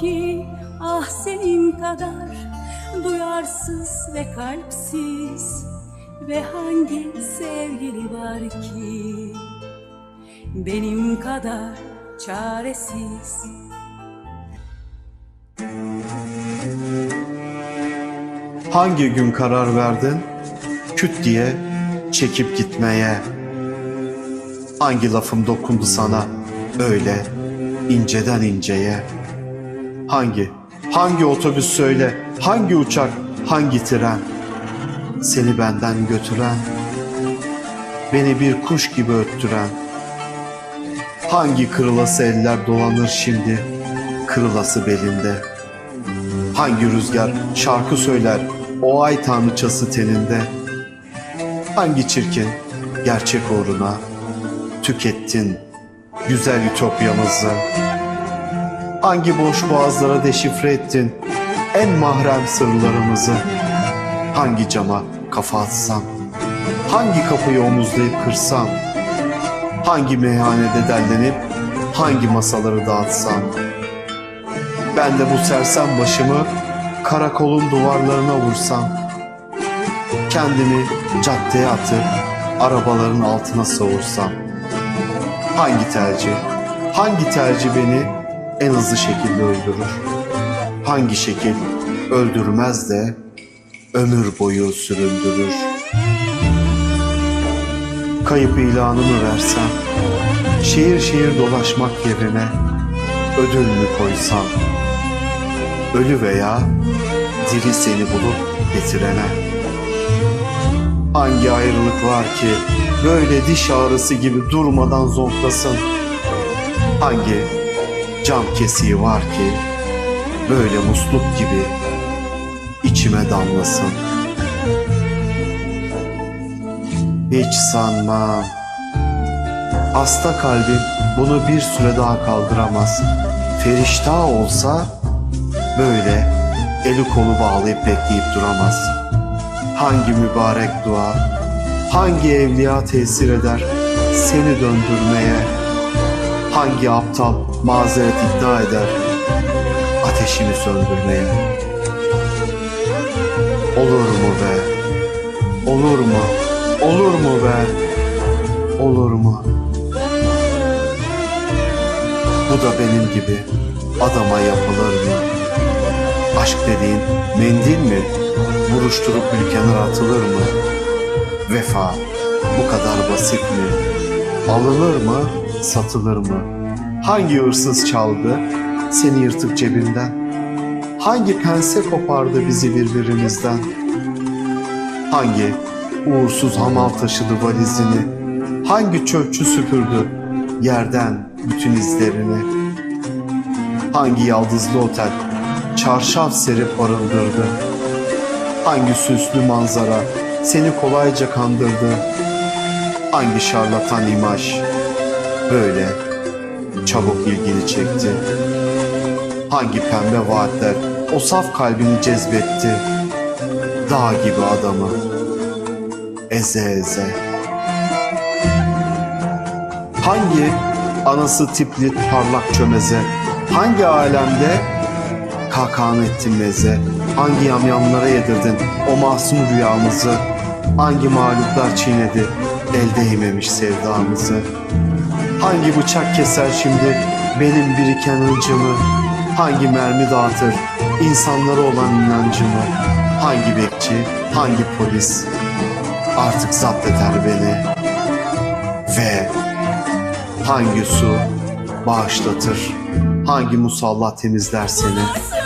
ki ah senin kadar duyarsız ve kalpsiz ve hangi sevgili var ki benim kadar çaresiz Hangi gün karar verdin küt diye çekip gitmeye? Hangi lafım dokundu sana öyle inceden inceye? Hangi, hangi otobüs söyle, hangi uçak, hangi tren? Seni benden götüren, beni bir kuş gibi öttüren. Hangi kırılası eller dolanır şimdi, kırılası belinde? Hangi rüzgar şarkı söyler o ay tanrıçası teninde? Hangi çirkin gerçek uğruna tükettin güzel ütopyamızı? Hangi boş boğazlara deşifre ettin en mahrem sırlarımızı? Hangi cama kafa atsam? Hangi kapıyı omuzlayıp kırsam? Hangi meyhanede dellenip hangi masaları dağıtsam? Ben de bu sersem başımı karakolun duvarlarına vursam. Kendimi caddeye atıp arabaların altına savursam. Hangi tercih, hangi tercih beni en hızlı şekilde öldürür? Hangi şekil öldürmez de ömür boyu süründürür? Kayıp ilanımı versem, şehir şehir dolaşmak yerine ödül mü koysam? Ölü veya diri seni bulup getirene. Hangi ayrılık var ki böyle diş ağrısı gibi durmadan zonklasın? Hangi cam kesiği var ki böyle musluk gibi içime damlasın? Hiç sanmam. Hasta kalbim bunu bir süre daha kaldıramaz. Ferişta olsa böyle eli kolu bağlayıp bekleyip duramaz. Hangi mübarek dua, hangi evliya tesir eder seni döndürmeye? Hangi aptal mazeret iddia eder ateşini söndürmeye? Olur mu be? Olur mu? Olur mu be? Olur mu? Bu da benim gibi adama yapılır mı? Aşk dediğin mendil mi? Vuruşturup bir kenara atılır mı? Vefa bu kadar basit mi? Alınır mı? Satılır mı? Hangi hırsız çaldı seni yırtıp cebinden? Hangi pense kopardı bizi birbirimizden? Hangi uğursuz hamal taşıdı valizini? Hangi çöpçü süpürdü yerden bütün izlerini? Hangi yaldızlı otel çarşaf serip barındırdı? Hangi süslü manzara seni kolayca kandırdı? Hangi şarlatan imaj böyle çabuk ilgini çekti? Hangi pembe vaatler o saf kalbini cezbetti? Dağ gibi adamı eze eze. Hangi anası tipli parlak çömeze, hangi alemde kakan ettin meze, hangi yamyamlara yedirdin o masum rüyamızı, hangi mağluplar çiğnedi el değmemiş sevdamızı, hangi bıçak keser şimdi benim biriken hıncımı, hangi mermi dağıtır insanlara olan inancımı, hangi bekçi, hangi polis? Artık zapt eder beni. Ve hangi su bağışlatır, hangi musallat temizler seni.